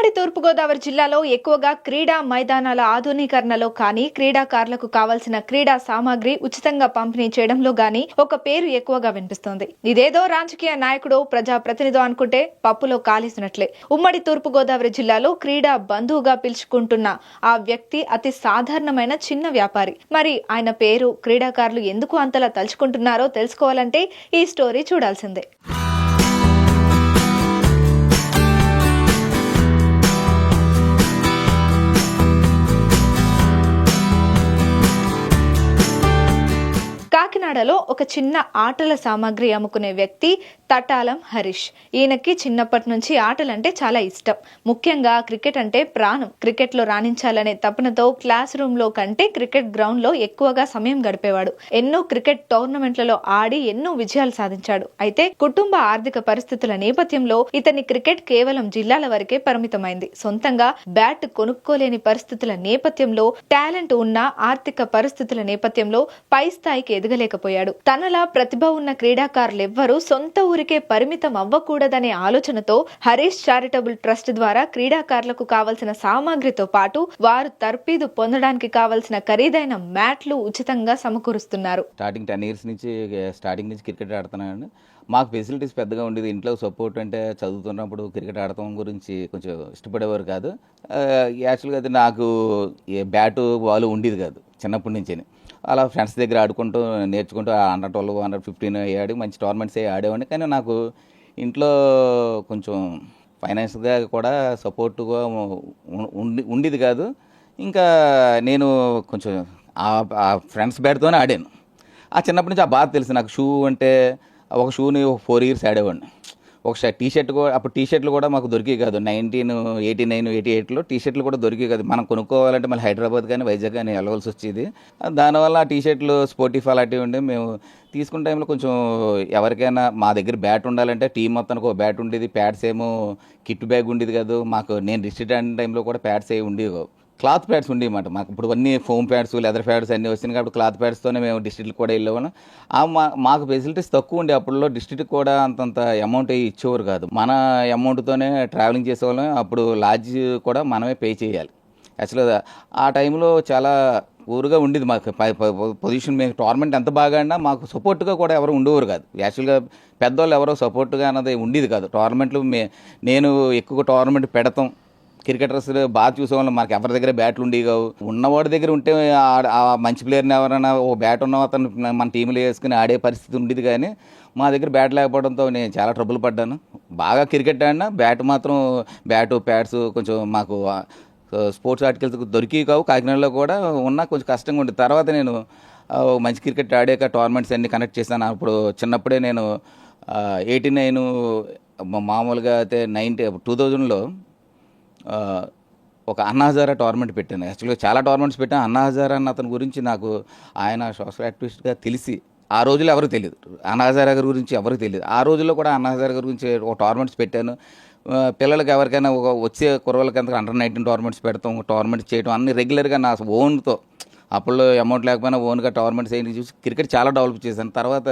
ఉమ్మడి తూర్పుగోదావరి జిల్లాలో ఎక్కువగా క్రీడా మైదానాల ఆధునీకరణలో కానీ క్రీడాకారులకు కావాల్సిన క్రీడా సామాగ్రి ఉచితంగా పంపిణీ చేయడంలో గానీ ఒక పేరు ఎక్కువగా వినిపిస్తోంది. ఇదేదో రాజకీయ నాయకుడు ప్రజాప్రతినిధో అనుకుంటే పప్పులో కాలేసినట్లే. ఉమ్మడి తూర్పుగోదావరి జిల్లాలో క్రీడా బంధువుగా పిలుచుకుంటున్న ఆ వ్యక్తి అతి సాధారణమైన చిన్న వ్యాపారి. మరి ఆయన పేరు క్రీడాకారులు ఎందుకు అంతలా తలుచుకుంటున్నారో తెలుసుకోవాలంటే ఈ స్టోరీ చూడాల్సిందే. కాకినాడలో ఒక చిన్న ఆటల సామాగ్రి అమ్ముకునే వ్యక్తి తటాలం హరీష్. ఈయనకి చిన్నప్పటి నుంచి ఆటలంటే చాలా ఇష్టం. ముఖ్యంగా క్రికెట్ అంటే ప్రాణం. క్రికెట్లో రాణించాలనే తపనతో క్లాస్ రూమ్లో కంటే క్రికెట్ గ్రౌండ్లో ఎక్కువగా సమయం గడిపేవాడు. ఎన్నో క్రికెట్ టోర్నమెంట్లలో ఆడి ఎన్నో విజయాలు సాధించాడు. అయితే కుటుంబ ఆర్థిక పరిస్థితుల నేపథ్యంలో ఇతని క్రికెట్ కేవలం జిల్లాల వరకే పరిమితమైంది. సొంతంగా బ్యాట్ కొనుక్కోలేని పరిస్థితుల నేపథ్యంలో టాలెంట్ ఉన్న ఆర్థిక పరిస్థితుల నేపథ్యంలో పై స్థాయికి ఎదగలేకపోయాడు. తనలా ప్రతిభ ఉన్న క్రీడాకారులెవ్వరూ సొంత ఊరి ఊరికే పరిమితం అవ్వకూడదనే ఆలోచనతో హరీష్ చారిటబుల్ ట్రస్ట్ ద్వారా క్రీడాకారులకు కావలసిన సామాగ్రితో పాటు వారు తర్పీదు పొందడానికి కావలసిన ఖరీదైన మ్యాట్లు ఉచితంగా సమకూరుస్తున్నారు. స్టార్టింగ్ టెన్ ఇయర్స్ నుంచి స్టార్టింగ్ నుంచి క్రికెట్ ఆడుతున్నాను. మాకు ఫెసిలిటీస్ పెద్దగా ఉండేది. ఇంట్లో సపోర్ట్ అంటే చదువుతున్నప్పుడు క్రికెట్ ఆడటం గురించి కొంచెం ఇష్టపడేవారు కాదు. యాక్చువల్గా అయితే నాకు ఏ బ్యాటు బాల్ ఉండేది కాదు చిన్నప్పటి నుంచే అలా ఫ్రెండ్స్ దగ్గర ఆడుకుంటూ నేర్చుకుంటూ హండ్రెడ్ ట్వెల్వ్ హండ్రెడ్ ఫిఫ్టీన్ ఆడి మంచి టోర్నమెంట్స్ ఆడేవాడిని. కానీ నాకు ఇంట్లో కొంచెం ఫైనాన్స్గా కూడా సపోర్టుగా ఉండి ఉండేది కాదు. ఇంకా నేను కొంచెం ఆ ఫ్రెండ్స్ బ్యాట్తోనే ఆడాను. ఆ చిన్నప్పటి నుంచి ఆ బాధ తెలుసు. నాకు షూ అంటే ఒక షూని ఒక ఫోర్ ఇయర్స్ ఆడేవాడిని. ఒకసారి టీ షర్ట్ కూడా అప్పుడు టీ షర్ట్లు కూడా మాకు దొరికే కాదు. నైన్టీన్ ఎయిటీ నైన్ ఎయిటీ ఎయిట్లో టీ షర్ట్లు కూడా దొరికే కాదు. మనం కొనుక్కోవాలంటే మళ్ళీ హైదరాబాద్ కానీ వైజాగ్ కానీ వెళ్ళవలసి వచ్చేది. దానివల్ల ఆ టీ షర్ట్లు స్పోర్టిఫ్ అలాంటివి ఉండే మేము తీసుకున్న టైంలో కొంచెం ఎవరికైనా మా దగ్గర బ్యాట్ ఉండాలంటే టీం మొత్తానికి ఒక బ్యాట్ ఉండేది. ప్యాడ్స్ ఏమో కిట్ బ్యాగ్ ఉండేది కాదు. మాకు నేను డిస్ట్రిక్ట్ అయిన టైంలో కూడా ప్యాడ్స్ ఏ ఉండేవి క్లాత్ ప్యాడ్స్ ఉండేవి మాకు ఇప్పుడు అన్ని ఫోమ్ ప్యాడ్స్ లెదర్ ప్యాడ్స్ అన్నీ వచ్చినాయి కాబట్టి క్లాత్ ప్యాడ్స్తోనే మేము డిస్ట్రిక్ట్ కూడా వెళ్ళేవాళ్ళం. ఆ మా మాకు ఫెసిలిటీస్ తక్కువ ఉండే అప్పుడులో డిస్ట్రిక్ట్ కూడా అంతంత అమౌంట్ ఇచ్చేవారు కాదు. మన అమౌంట్తోనే ట్రావెలింగ్ చేసేవాళ్ళం. అప్పుడు లాడ్జ్ కూడా మనమే పే చేయాలి. యాక్చువల్గా ఆ టైంలో చాలా ఊరుగా ఉండేది మాకు. పొజిషన్ మేము టోర్నమెంట్ ఎంత బాగా ఆడినా మాకు సపోర్ట్గా కూడా ఎవరు ఉండేవారు కాదు. యాక్చువల్గా పెద్దవాళ్ళు ఎవరో సపోర్ట్గా అన్నది ఉండేది కాదు. టోర్నమెంట్లు మే నేను ఎక్కువ టోర్నమెంట్ పెడతాం. క్రికెటర్స్ బాగా చూసేవాళ్ళం. మనకి ఎవరి దగ్గర బ్యాట్లు ఉండేవి కావు. ఉన్నవాడి దగ్గర ఉంటే ఆ- మంచి ప్లేయర్ని ఎవరైనా ఓ బ్యాట్ ఉన్న అతను మన టీంలో వేసుకుని ఆడే పరిస్థితి ఉండేది కానీ మా దగ్గర బ్యాట్ లేకపోవడంతో నేను చాలా ట్రబుల్ పడ్డాను. బాగా క్రికెట్ ఆడినా బ్యాట్ మాత్రం బ్యాటు ప్యాడ్స్ కొంచెం మాకు స్పోర్ట్స్ ఆర్టికల్స్ దొరికి కావు. కాకినాడలో కూడా ఉన్నా కొంచెం కష్టంగా ఉండేది తర్వాత నేను మంచి క్రికెట్ ఆడాక టోర్నమెంట్స్ అన్ని కనెక్ట్ చేశాను. అప్పుడు చిన్నప్పుడే నేను ఎయిటీ నైన్ మామూలుగా అయితే నైన్టీ టూ థౌజండ్లో ఒక అన్నా హజారా టోర్నమెంట్ పెట్టాను. యాక్చువల్గా చాలా టోర్నమెంట్స్ పెట్టాను. అన్నా హజారా అన్న అతని గురించి నాకు ఆయన సోషల్ యాక్టివిస్ట్గా తెలిసి ఆ రోజుల్లో ఎవరు తెలియదు. అన్నా హజారా గారి గురించి ఎవరు తెలియదు. ఆ రోజుల్లో కూడా అన్నా హజారా గారి గురించి ఒక టోర్నమెంట్స్ పెట్టాను. పిల్లలకి ఎవరికైనా ఒక వచ్చే కుర్రలకి అంతా అండర్ నైన్టీన్ టోర్నమెంట్స్ పెడతాం టోర్నమెంట్స్ చేయడం అన్ని రెగ్యులర్గా నా ఓన్తో అప్పుడు అమౌంట్ లేకపోయినా ఓన్గా టోర్నమెంట్స్ ఏంటి చూసి క్రికెట్ చాలా డెవలప్ చేశాను. తర్వాత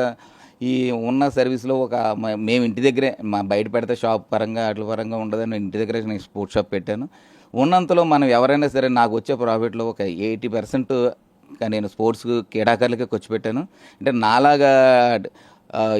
ఈ ఉన్న సర్వీస్లో ఒక మ- మేము ఇంటి దగ్గరే మా బయట పెడితే షాప్ పరంగా అట్ల పరంగా ఉండదని ఇంటి దగ్గరే నేను స్పోర్ట్స్ షాప్ పెట్టాను. ఉన్నంతలో మనం ఎవరైనా సరే నాకు వచ్చే ప్రాఫిట్లో ఒక ఎయిటీ పర్సెంట్ నేను స్పోర్ట్స్ క్రీడాకారులకే ఖర్చు పెట్టాను. అంటే నాలాగా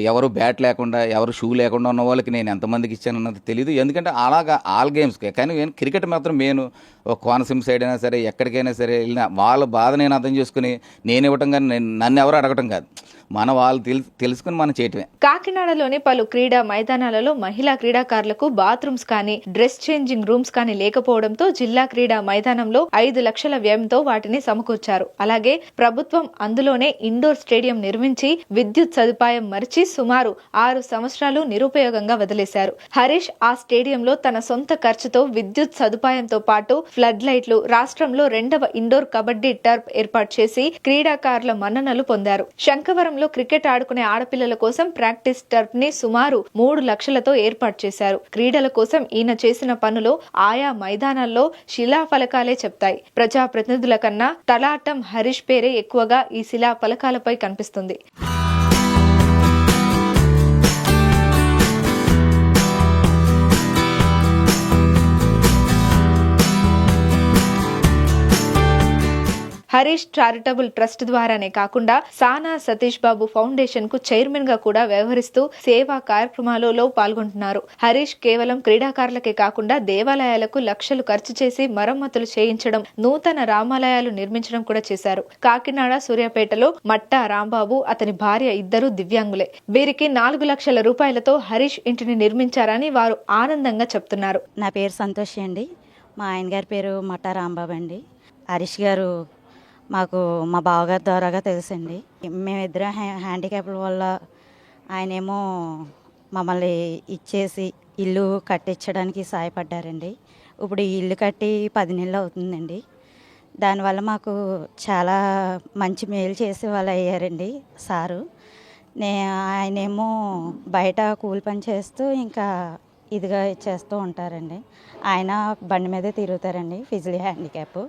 ఎవరు బ్యాట్ లేకుండా ఎవరు షూ లేకుండా ఉన్న వాళ్ళకి నేను ఎంతమందికి ఇచ్చానన్నది తెలియదు ఎందుకంటే అలాగా ఆల్ గేమ్స్కి కానీ నేను క్రికెట్ మాత్రం నేను ఒక కోనసీమ సైడ్ అయినా సరే ఎక్కడికైనా సరే వెళ్ళినా వాళ్ళ బాధ నేను అర్థం చేసుకుని నేను ఇవ్వటం కానీ నేను నన్ను ఎవరు అడగటం కాదు. మన వాళ్ళు తెలుసుకుని మనం చేయటమే. కాకినాడలోని పలు క్రీడా మైదానాలలో మహిళా క్రీడాకారులకు బాత్రూమ్స్ కానీ డ్రెస్ చేంజింగ్ రూమ్స్ కానీ లేకపోవడంతో జిల్లా క్రీడా మైదానంలో ఐదు లక్షల వ్యయంతో వాటిని సమకూర్చారు. అలాగే ప్రభుత్వం అందులోనే ఇండోర్ స్టేడియం నిర్మించి విద్యుత్ సదుపాయం మరిచి సుమారు ఆరు సంవత్సరాలు నిరుపయోగంగా వదిలేశారు. హరీష్ ఆ స్టేడియంలో తన సొంత ఖర్చుతో విద్యుత్ సదుపాయంతో పాటు ఫ్లడ్ లైట్లు రాష్ట్రంలో రెండవ ఇండోర్ కబడ్డీ టర్ప్ ఏర్పాటు చేసి క్రీడాకారుల మన్ననలు పొందారు. శంఖవరంలో క్రికెట్ ఆడుకునే ఆడపిల్లల కోసం ప్రాక్టీస్ టర్ఫ్ని సుమారు మూడు లక్షలతో ఏర్పాటు చేశారు. క్రీడల కోసం ఈయన చేసిన పనులు ఆయా మైదానాల్లో శిలా ఫలకాలే చెప్తాయి. ప్రజా ప్రతినిధుల కన్నా తలాటం హరీష్ పేరే ఎక్కువగా ఈ శిలా ఫలకాలపై కనిపిస్తుంది. హరీష్ చారిటబుల్ ట్రస్ట్ ద్వారానే కాకుండా సానా సతీష్ బాబు ఫౌండేషన్కు చైర్మన్గా కూడా వ్యవహరిస్తూ సేవా కార్యక్రమాలలో పాల్గొంటున్నారు. హరీష్ కేవలం క్రీడాకారులకే కాకుండా దేవాలయాలకు లక్షలు ఖర్చు చేసి మరమ్మతులు చేయించడం నూతన రామాలయాలు నిర్మించడం కూడా చేశారు. కాకినాడ సూర్యాపేటలో మట్టా రాంబాబు అతని భార్య ఇద్దరు దివ్యాంగులే. వీరికి నాలుగు లక్షల రూపాయలతో హరీష్ ఇంటిని నిర్మించారని వారు ఆనందంగా చెప్తున్నారు. నా పేరు సంతోషి అండి. మా ఆయన గారి పేరు మట్టా రాంబాబు అండి. హరీష్ గారు మాకు మా బావగారి ద్వారాగా తెలుసండి. మేమిద్దరం హ్యా హ్యాండిక్యాప్ల వల్ల ఆయనేమో మమ్మల్ని ఇచ్చేసి ఇల్లు కట్టించడానికి సహాయపడ్డారండి. ఇప్పుడు ఈ ఇల్లు కట్టి పది నెలలు అవుతుందండి. దానివల్ల మాకు చాలా మంచి మేలు చేసే వాళ్ళు అయ్యారండి సారు. నే ఆయనేమో బయట కూలి పని చేస్తూ ఇంకా ఇదిగా చేస్తూ ఉంటారండి. ఆయన బండి మీదే తిరుగుతారండి ఫిజిలీ హ్యాండిక్యాప్.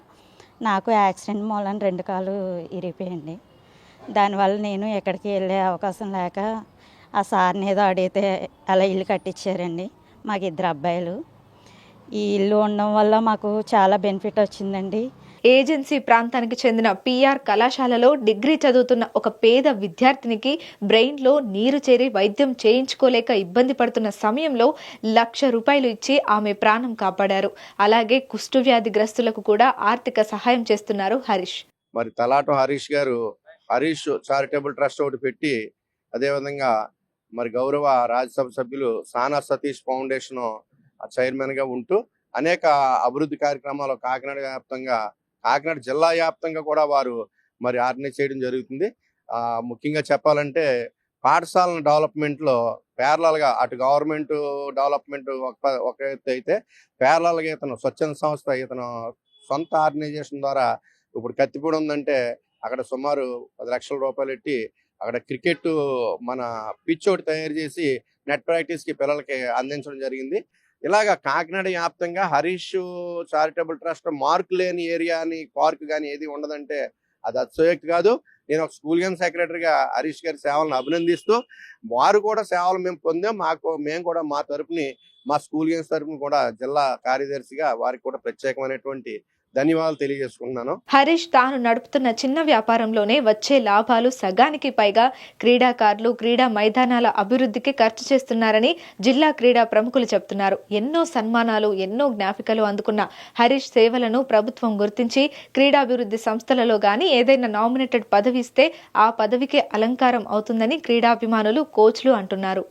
నాకు యాక్సిడెంట్ మూలన రెండు కాళ్ళు ఇరిగిపోయింది. దానివల్ల నేను ఎక్కడికి వెళ్ళే అవకాశం లేక ఆ సార్ని ఏదో అడిగితే అలా ఇల్లు కట్టించారండి. మాకు ఇద్దరు అబ్బాయిలు. ఈ ఇల్లు ఉండడం వల్ల మాకు చాలా బెనిఫిట్ వచ్చిందండి. ఏజెన్సీ ప్రాంతానికి చెందిన పిఆర్ కళాశాలలో డిగ్రీ చదువుతున్న ఒక పేద విద్యార్థినికి బ్రెయిన్లో నీరు చేరి వైద్యం చేయించుకోలేక ఇబ్బంది పడుతున్న సమయంలో లక్ష రూపాయలు ఇచ్చి ఆమె ప్రాణం కాపాడారు. అలాగే కుష్టు వ్యాధిగ్రస్తులకు కూడా ఆర్థిక సహాయం చేస్తున్నారు హరీష్. మరి తలాటం హరీష్ గారు హరీష్ చారిటబుల్ ట్రస్ట్ ఒకటి పెట్టి అదేవిధంగా మరి గౌరవ రాజ్యసభ సభ్యులు సానా సతీష్ ఫౌండేషన్ చైర్మన్గా ఉంటూ అనేక అభివృద్ధి కార్యక్రమాలు కాకినాడ వ్యాప్తంగా కాకినాడ జిల్లా వ్యాప్తంగా కూడా వారు మరి ఆర్గనైజ్ చేయడం జరుగుతుంది. ముఖ్యంగా చెప్పాలంటే పాఠశాలల డెవలప్మెంట్లో లో అటు గవర్నమెంట్ డెవలప్మెంట్ ఒక ఒక అయితే parallel ఇతను స్వచ్ఛంద సంస్థ ఇతను సొంత ఆర్గనైజేషన్ ద్వారా ఇప్పుడు కత్తిపూడి ఉందంటే అక్కడ సుమారు పది లక్షల రూపాయలు పెట్టి అక్కడ క్రికెట్ మన పిచ్ ఒకటి తయారు చేసి నెట్ ప్రాక్టీస్కి పిల్లలకి అందించడం జరిగింది. ఇలాగా కాకినాడ వ్యాప్తంగా హరీష్ చారిటబుల్ ట్రస్ట్ మార్క్ లేని ఏరియా అని పార్క్ కానీ ఏది ఉండదంటే అది అతిశయోక్తి కాదు. నేను ఒక స్కూల్ గేమ్ సెక్రటరీగా హరీష్ గారి సేవలను అభినందిస్తూ వారు కూడా సేవలు మేము పొందాం మాకు మేము కూడా మా తరపుని మా స్కూల్ గేమ్స్ తరపున కూడా జిల్లా కార్యదర్శిగా వారికి కూడా ప్రత్యేకమైనటువంటి ధన్యవాదాలు తెలియజేసుకుంటున్నాను. హరీష్ తాను నడుపుతున్న చిన్న వ్యాపారంలోనే వచ్చే లాభాలు సగానికి పైగా క్రీడాకారులు క్రీడా మైదానాల అభివృద్ధికి ఖర్చు చేస్తున్నారని జిల్లా క్రీడా ప్రముఖులు చెప్తున్నారు. ఎన్నో సన్మానాలు ఎన్నో జ్ఞాపికలు అందుకున్న హరీష్ సేవలను ప్రభుత్వం గుర్తించి క్రీడాభివృద్ధి సంస్థలలో గాని ఏదైనా నామినేటెడ్ పదవి ఇస్తే ఆ పదవికి అలంకారం అవుతుందని క్రీడాభిమానులు కోచ్లు అంటున్నారు.